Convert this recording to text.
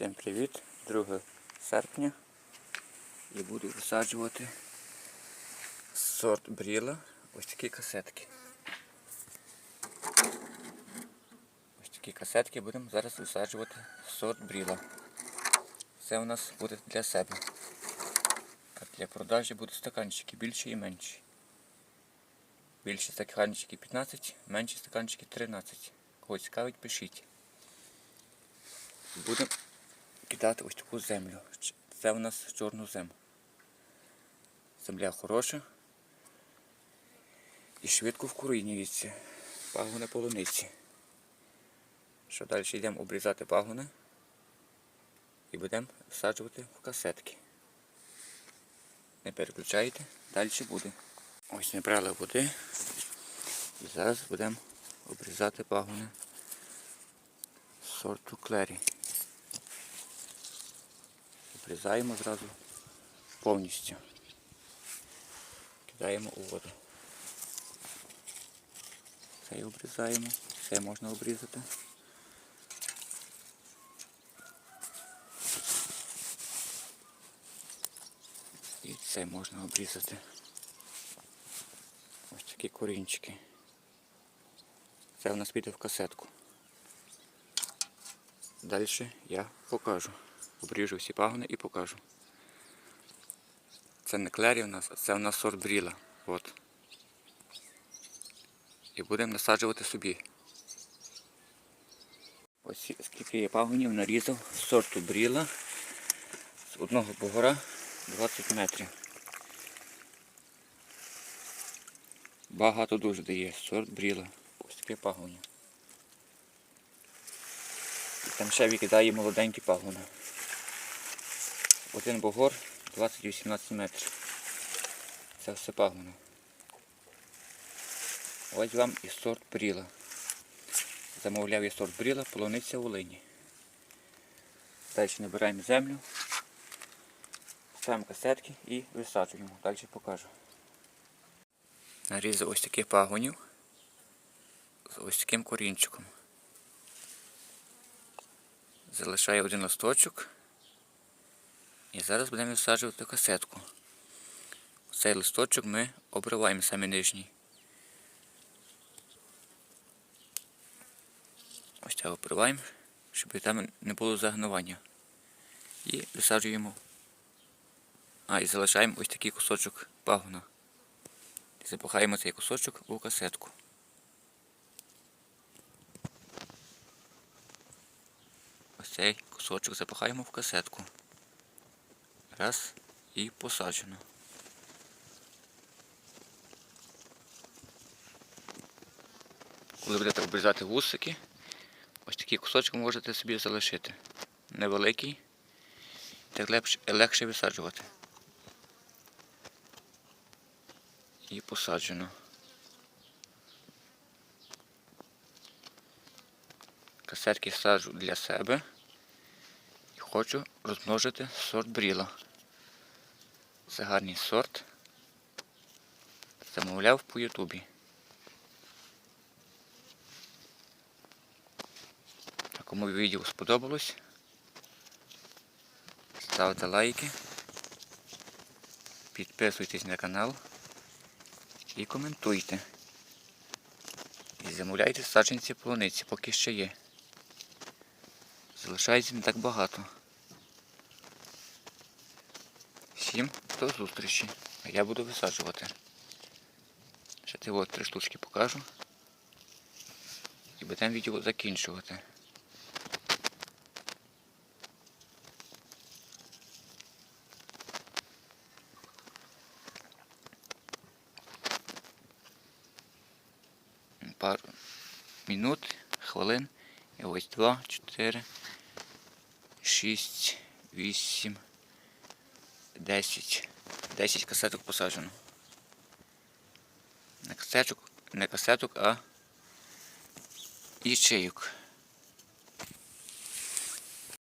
Всім привіт! 2 серпня. Я буду висаджувати сорт бріла. Ось такі касетки. Ось такі касетки будемо зараз висаджувати сорт бріла. Це у нас буде для себе. А для продажі будуть стаканчики більші і менші. Більші стаканчики 15, менші стаканчики 13. Кого цікавить, пишіть. Будемо кидати ось таку землю. Це у нас чорну землю. Земля хороша. І швидко вкорінюється. Пагони полуниці. Що далі йдемо обрізати пагони і будемо всаджувати в касетки. Не переключайте, далі буде. Ось набрали води. І зараз будемо обрізати пагони сорту клері. Обрізаємо зразу повністю. Кидаємо у воду. Це обрізаємо, це можна обрізати. І це можна обрізати. Ось такі корінчики. Це у нас піде в касетку. Далі я покажу. Обріжу всі пагони і покажу. Це не клері у нас, а це у нас сорт бріла. От. І будемо насаджувати собі. Ось скільки я пагонів нарізав сорту бріла з одного бугора 20 метрів. Багато дуже дає сорт бріла. Ось таке пагоня. Там ще викидає молоденькі пагони. Один бугор 20-18 метрів. Це все пагони. Ось вам і сорт бріла. Замовляв я сорт бріла, полуниця в Волині. Далі набираємо землю, ставимо касетки і висаджуємо. Далі покажу. Нарізав ось таких пагонів з ось таким корінчиком. Залишаю один листочок. І зараз будемо висаджувати касетку. Цей листочок ми обриваємо саме нижній. Ось так обриваємо, щоб там не було загнивання. І висаджуємо. А, і залишаємо ось такий кусочок пагона. І запихаємо цей кусочок у касетку. Ось цей кусочок запихаємо в касетку. Раз і посаджено. Коли будете обрізати вусики, ось такий кусочок можете собі залишити. Невеликий, так легше, легше висаджувати. І посаджено. Касетки саджу для себе і хочу розмножити сорт бріла. Це гарний сорт. Замовляв по Ютубі. А кому відео сподобалось, ставте лайки, підписуйтесь на канал і коментуйте. І замовляйте саджанці полуниці, поки ще є. Залишається не так багато. Всім до зустрічі. Я буду висаджувати. Ще ти от три штучки покажу. І будемо відео закінчувати. Пару минут, хвилин. І ось два, чотири, шість, вісім. 10. 10 касеток посаджено. Не касеток, не касеток, а ячейок.